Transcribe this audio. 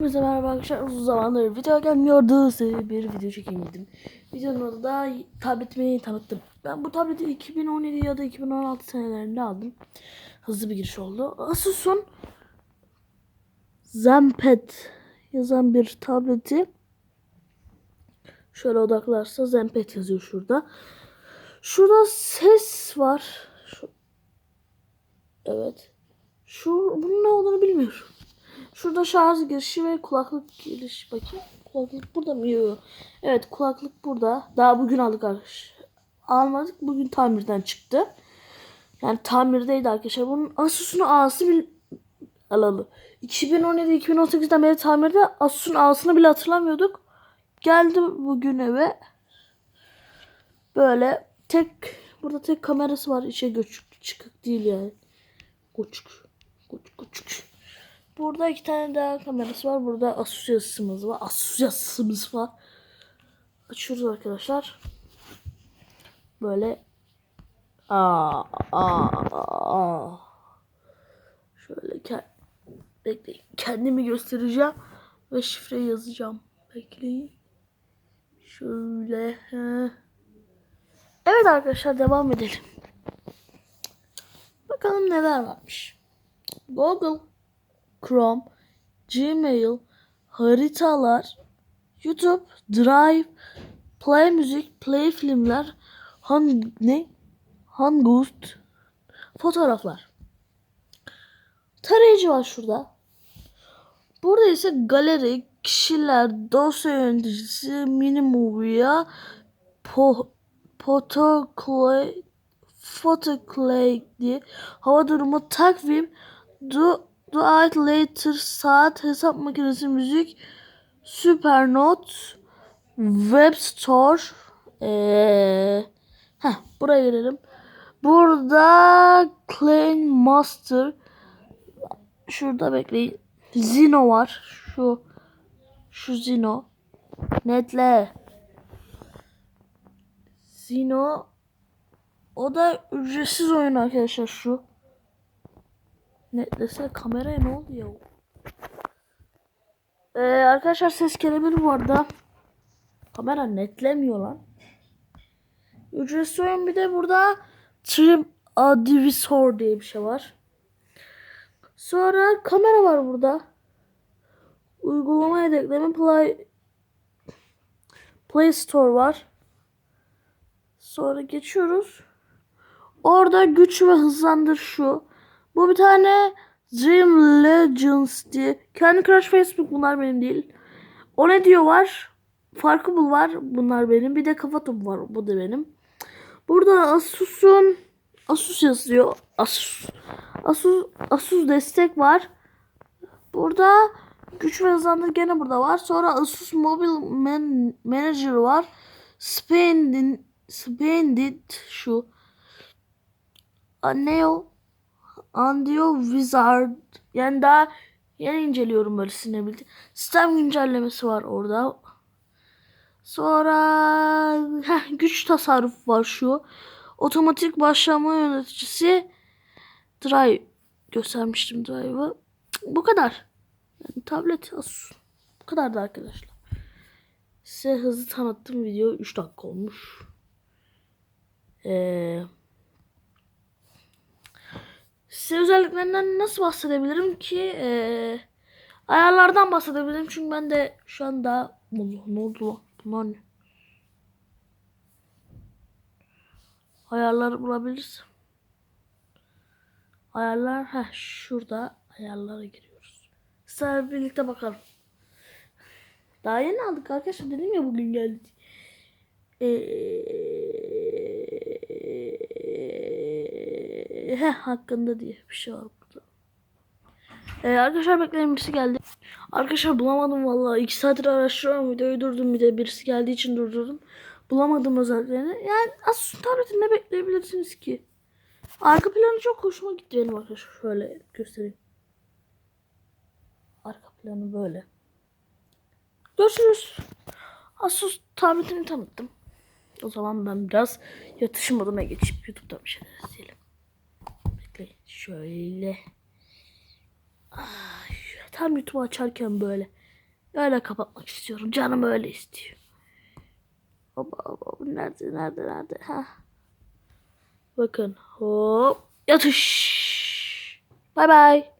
Hepinize merhaba arkadaşlar. Uzun zamandır video gelmiyordu. Size bir video çekeyim dedim. Videonun adı da tabletimi tanıttım. Ben bu tableti 2017 ya da 2016 senelerinde aldım. Hızlı bir giriş oldu. Asus'un Zenpad yazan bir tableti. Şöyle odaklarsa Zenpad yazıyor şurada. Şurada ses var. Şu... Evet. Şu bunun ne olduğunu bilmiyorum. Şurada şarj girişi ve kulaklık girişi bakayım. Kulaklık burada mı? Yok. Evet kulaklık burada. Daha bugün aldık arkadaşlar. Almadık. Bugün tamirden çıktı. Yani tamirdeydi arkadaşlar. Bunun Asus'un A'sı bil alalı. 2017-2018'den beri tamirde Asus'un A'sını bile hatırlamıyorduk. Geldi bugün eve. Böyle tek burada tek kamerası var. İçe göçük çıkık değil yani. Küçük. Küçük küçük. Burada iki tane daha kamerası var. Burada Asus yazısımız var. Asus yazısımız var. Açıyoruz arkadaşlar. Böyle aa aa aa. Şöyle ke bekleyin. Kendimi göstereceğim ve şifreyi yazacağım. Bekleyin. Şöyle. Evet arkadaşlar devam edelim. Bakalım neler varmış. Google Chrome, Gmail, haritalar, YouTube, Drive, Play Müzik, Play Filmler, Han ne? Hangouts, fotoğraflar. Tarayıcı var şurada. Burada ise galeri, kişiler, dosya yöneticisi, mini movie'ya, po, photoclay, photoclay diye hava durumu takvim, du, Duet Later saat hesap makinesi müzik Supernote Web Store ee, heh, buraya gelelim. Burada Clean Master şurada bekleyin. Zino var. Şu şu Zino. Netle. Zino o da ücretsiz oyun arkadaşlar şu. Netlese kameraya ne oldu ya? Ee, arkadaşlar ses gelebilir bu arada. Kamera netlemiyor lan. Ücretsiz oyun bir de burada Trim Advisor diye bir şey var. Sonra kamera var burada. Uygulama yedekleme Play Play Store var. Sonra geçiyoruz. Orada güç ve hızlandır şu. Bu bir tane Dream Legends diye. Candy Crush Facebook bunlar benim değil. O ne diyor var? Farkı bul var. Bunlar benim. Bir de kafa topu var. Bu da benim. Burada Asus'un Asus yazıyor. Asus. Asus Asus destek var. Burada güç ve hızlandır gene burada var. Sonra Asus Mobile Man Manager var. Spendin Spendit şu. Neo Andio Wizard yani daha yeni inceliyorum böyle sinebildi. Sistem güncellemesi var orada. Sonra heh, güç tasarrufu var şu. Otomatik başlama yöneticisi Drive göstermiştim Drive'ı. Bu kadar. Yani tablet Asus. Bu kadardı arkadaşlar. Size hızlı tanıttım video 3 dakika olmuş. Eee Size özelliklerinden nasıl bahsedebilirim ki? Ee, ayarlardan bahsedebilirim çünkü ben de şu anda Allah ne oldu lan? Bunlar ne? Ayarları bulabiliriz. Ayarlar ha şurada ayarlara giriyoruz. Sizlerle birlikte bakalım. Daha yeni aldık arkadaşlar dedim ya bugün geldi. Eee heh, hakkında diye bir şey var burada. Ee, arkadaşlar bekleyin birisi geldi. Arkadaşlar bulamadım vallahi. 2 saattir araştırıyorum videoyu durdum bir de birisi geldiği için durdurdum. Bulamadım özelliklerini. Yani Asus'un tabletinde bekleyebilirsiniz ki. Arka planı çok hoşuma gitti benim arkadaşlar. Şöyle göstereyim. Arka planı böyle. Görüşürüz. Asus tabletini tanıttım. O zaman ben biraz yatış moduna geçip YouTube'da bir şeyler. Şöyle. Ay, tam YouTube açarken böyle. Öyle kapatmak istiyorum. Canım öyle istiyor. Hop hop. Nerede nerede nerede? Ha. Bakın. Hop. Yatış. Bay bay.